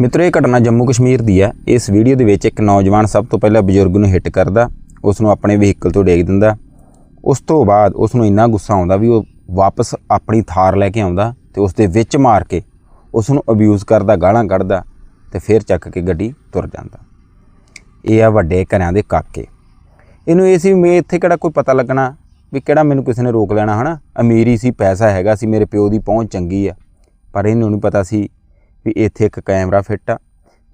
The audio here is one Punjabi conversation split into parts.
ਮਿੱਤਰੋ, ਇਹ ਘਟਨਾ ਜੰਮੂ ਕਸ਼ਮੀਰ ਦੀ ਹੈ। ਇਸ ਵੀਡੀਓ ਦੇ ਵਿੱਚ ਇੱਕ ਨੌਜਵਾਨ ਸਭ ਤੋਂ ਪਹਿਲਾਂ ਬਜ਼ੁਰਗ ਨੂੰ ਹਿੱਟ ਕਰਦਾ ਉਸ ਨੂੰ ਆਪਣੇ ਵਹੀਕਲ ਤੋਂ ਡੇਗ ਦਿੰਦਾ। ਉਸ ਤੋਂ ਬਾਅਦ ਉਸ ਨੂੰ ਇੰਨਾ ਗੁੱਸਾ ਆਉਂਦਾ ਵੀ ਉਹ ਵਾਪਸ ਆਪਣੀ ਥਾਰ ਲੈ ਕੇ ਆਉਂਦਾ ਤੇ ਉਸ ਦੇ ਵਿੱਚ ਮਾਰ ਕੇ ਉਸ ਨੂੰ ਅਬਿਊਜ਼ ਕਰਦਾ, ਗਾਲਾਂ ਕੱਢਦਾ ਤੇ ਫਿਰ ਚੱਕ ਕੇ ਗੱਡੀ ਤੁਰ ਜਾਂਦਾ। ਇਹ ਆ ਵੱਡੇ ਘਰਾਂ ਦੇ ਕਾਕੇ। ਇਹਨੂੰ ਇਹ ਸੀ ਮੈਂ ਇੱਥੇ ਕਿਹੜਾ ਕੋਈ ਪਤਾ ਲੱਗਣਾ ਵੀ ਕਿਹੜਾ ਮੈਨੂੰ ਕਿਸੇ ਨੇ ਰੋਕ ਲੈਣਾ, ਹਨਾ? ਅਮੀਰੀ ਸੀ, ਪੈਸਾ ਹੈਗਾ ਸੀ, ਮੇਰੇ ਪਿਓ ਦੀ ਪਹੁੰਚ ਚੰਗੀ ਆ। ਪਰ ਇਹਨੂੰ ਨਹੀਂ ਪਤਾ ਸੀ ਵੀ ਇੱਥੇ ਇੱਕ ਕੈਮਰਾ ਫਿੱਟ ਆ,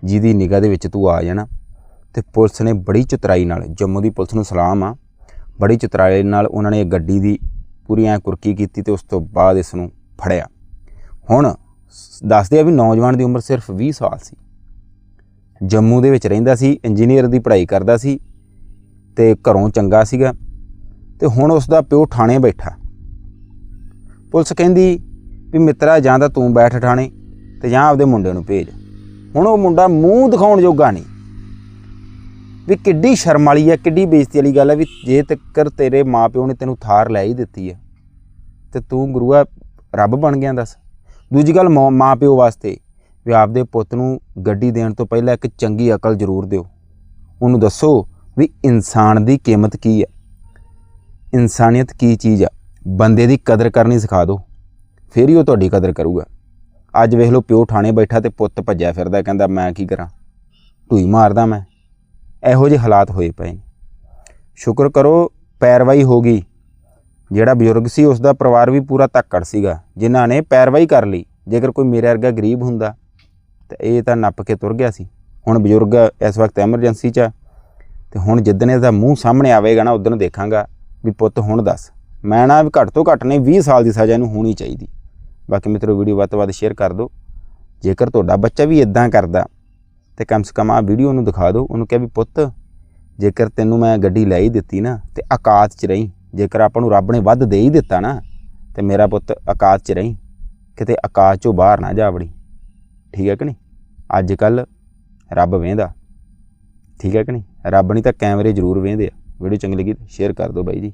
ਜਿਹਦੀ ਨਿਗਾਹ ਦੇ ਵਿੱਚ ਤੂੰ ਆ ਜਾਣਾ। ਤੇ ਪੁਲਿਸ ਨੇ ਬੜੀ ਚਤਰਾਈ ਨਾਲ, ਜੰਮੂ ਦੀ ਪੁਲਿਸ ਨੂੰ ਸਲਾਮ ਆ, ਬੜੀ ਚਤਰਾਈ ਨਾਲ ਉਹਨਾਂ ਨੇ ਗੱਡੀ ਦੀ ਪੂਰੀ ਐ ਕੁਰਕੀ ਕੀਤੀ ਤੇ ਉਸ ਤੋਂ ਬਾਅਦ ਇਸ ਨੂੰ ਫੜਿਆ। ਹੁਣ ਸ- ਦੱਸਦੇ ਆ ਵੀ ਨੌਜਵਾਨ ਦੀ ਉਮਰ ਸਿਰਫ 20 ਸਾਲ ਸੀ। ਜੰਮੂ ਦੇ ਵਿੱਚ ਰਹਿੰਦਾ ਸੀ, ਇੰਜੀਨੀਅਰ ਦੀ ਪੜ੍ਹਾਈ ਕਰਦਾ ਸੀ ਤੇ ਘਰੋਂ ਚੰਗਾ ਸੀਗਾ। ਤੇ ਹੁਣ ਉਸ ਦਾ ਪਿਓ ਥਾਣੇ ਬੈਠਾ। ਪੁਲਿਸ ਕਹਿੰਦੀ ਵੀ, ਮਿੱਤਰਾ, ਜਾਂ ਤਾਂ ਤੂੰ ਬੈਠ ਥਾਣੇ ਤੇ ਜਾਂ ਆਪਦੇ ਮੁੰਡੇ ਨੂੰ ਭੇਜ। ਹੁਣ ਉਹ ਮੁੰਡਾ ਮੂੰਹ ਦਿਖਾਉਣ ਜੋਗਾ ਨਹੀਂ। ਵੀ ਕਿੱਡੀ ਸ਼ਰਮ ਵਾਲੀ ਹੈ, ਕਿੱਡੀ ਬੇਇੱਜ਼ਤੀ ਵਾਲੀ ਗੱਲ ਹੈ ਵੀ ਜੇ ਤੱਕਰ ਤੇਰੇ ਮਾਪਿਓ ਨੇ ਤੈਨੂੰ ਥਾਰ ਲੈ ਹੀ ਦਿੱਤੀ ਹੈ, ਤੇ ਤੂੰ ਗੁਰੂਆ ਰੱਬ ਬਣ ਗਿਆ ਦੱਸ। ਦੂਜੀ ਗੱਲ ਮਾਂ- ਮਾਪਿਓ ਵਾਸਤੇ ਵੀ ਆਪਦੇ ਪੁੱਤ ਨੂੰ ਗੱਡੀ ਦੇਣ ਤੋਂ ਪਹਿਲਾਂ ਇੱਕ ਚੰਗੀ ਅਕਲ ਜ਼ਰੂਰ ਦਿਓ। ਉਹਨੂੰ ਦੱਸੋ ਵੀ ਇਨਸਾਨ ਦੀ ਕੀਮਤ ਕੀ ਹੈ? ਇਨਸਾਨੀਅਤ ਕੀ ਚੀਜ਼ ਆ? ਬੰਦੇ ਦੀ ਕਦਰ ਕਰਨੀ ਸਿਖਾ ਦਿਓ। ਫੇਰ ਹੀ ਉਹ ਤੁਹਾਡੀ ਕਦਰ ਕਰੂਗਾ। ਅੱਜ ਵੇਖ ਲਓ ਪਿਓ ਥਾਣੇ ਬੈਠਾ ਤੇ ਪੁੱਤ ਭੱਜਿਆ ਫਿਰਦਾ, ਕਹਿੰਦਾ ਮੈਂ ਕੀ ਕਰਾਂ? ਢੂਈ ਮਾਰਦਾ ਮੈਂ। ਇਹੋ ਜਿਹੇ ਹਾਲਾਤ ਹੋਏ ਪਏ ਨੇ। ਸ਼ੁਕਰ ਕਰੋ ਪੈਰਵਾਈ ਹੋ ਗਈ। ਜਿਹੜਾ ਬਜ਼ੁਰਗ ਸੀ ਉਸ ਦਾ ਪਰਿਵਾਰ ਵੀ ਪੂਰਾ ਧੱਕੜ ਸੀਗਾ। ਜਿਨ੍ਹਾਂ ਨੇ ਪੈਰਵਾਈ ਕਰ ਲਈ। ਜੇਕਰ ਕੋਈ ਮੇਰੇ ਵਰਗਾ ਗਰੀਬ ਹੁੰਦਾ, ਤਾਂ ਇਹ ਤਾਂ ਨੱਪ ਕੇ ਤੁਰ ਗਿਆ ਸੀ। ਹੁਣ ਬਜ਼ੁਰਗ ਇਸ ਵਕਤ ਐਮਰਜੈਂਸੀ 'ਚ ਆ। ਤੇ ਹੁਣ ਜਿੱਦਣ ਇਹਦਾ ਮੂੰਹ ਸਾਹਮਣੇ ਆਵੇਗਾ ਨਾ, ਉਦੋਂ ਦੇਖਾਂਗਾ ਵੀ ਪੁੱਤ ਹੁਣ ਦੱਸ। ਮੈਂ ਨਾ ਵੀ ਘੱਟ ਤੋਂ ਘੱਟ ਨਹੀਂ 20 ਸਾਲ ਦੀ ਸਜ਼ਾ ਇਹਨੂੰ ਹੋਣੀ ਚਾਹੀਦੀ। ਬਾਕੀ ਮਿੱਤਰੋ, ਵੀਡੀਓ ਵੱਧ ਤੋਂ ਵੱਧ ਸ਼ੇਅਰ ਕਰ ਦਿਓ। ਜੇਕਰ ਤੁਹਾਡਾ ਬੱਚਾ ਵੀ ਇਦਾਂ ਕਰਦਾ, ਤੇ ਕਮ ਸੇ ਕਮ ਆ ਵੀਡੀਓ ਨੂੰ ਦਿਖਾ ਦਿਓ। ਉਹਨੂੰ ਕਹਿ ਵੀ, ਪੁੱਤ, ਜੇਕਰ ਤੈਨੂੰ ਮੈਂ ਗੱਡੀ ਲੈ ਹੀ ਦਿੱਤੀ ਨਾ, ਤੇ ਆਕਾਤ 'ਚ ਰਹੀਂ, ਜੇਕਰ ਆਪਾਂ ਨੂੰ ਰੱਬ ਨੇ ਵੱਧ ਦੇ ਹੀ ਦਿੱਤਾ ਨਾ, ਤੇ ਮੇਰਾ ਪੁੱਤ ਆਕਾਤ 'ਚ ਰਹੀਂ, ਕਿਤੇ ਆਕਾਸ਼ 'ਚੋਂ ਬਾਹਰ ਨਾ ਜਾਵੜੀ ਠੀਕ ਹੈ ਕਿ ਨਹੀਂ? ਅੱਜ ਕੱਲ ਰੱਬ ਵੇਂਦਾ ਠੀਕ ਹੈ ਕਿ ਨਹੀਂ? ਰੱਬ ਨਹੀਂ ਤਾਂ ਕੈਮਰੇ ਜ਼ਰੂਰ ਵੇਂਦੇ ਆ। ਵੀਡੀਓ ਚੰਗੀ ਲੱਗੀ ਸ਼ੇਅਰ ਕਰ ਦਿਓ ਬਾਈ ਜੀ।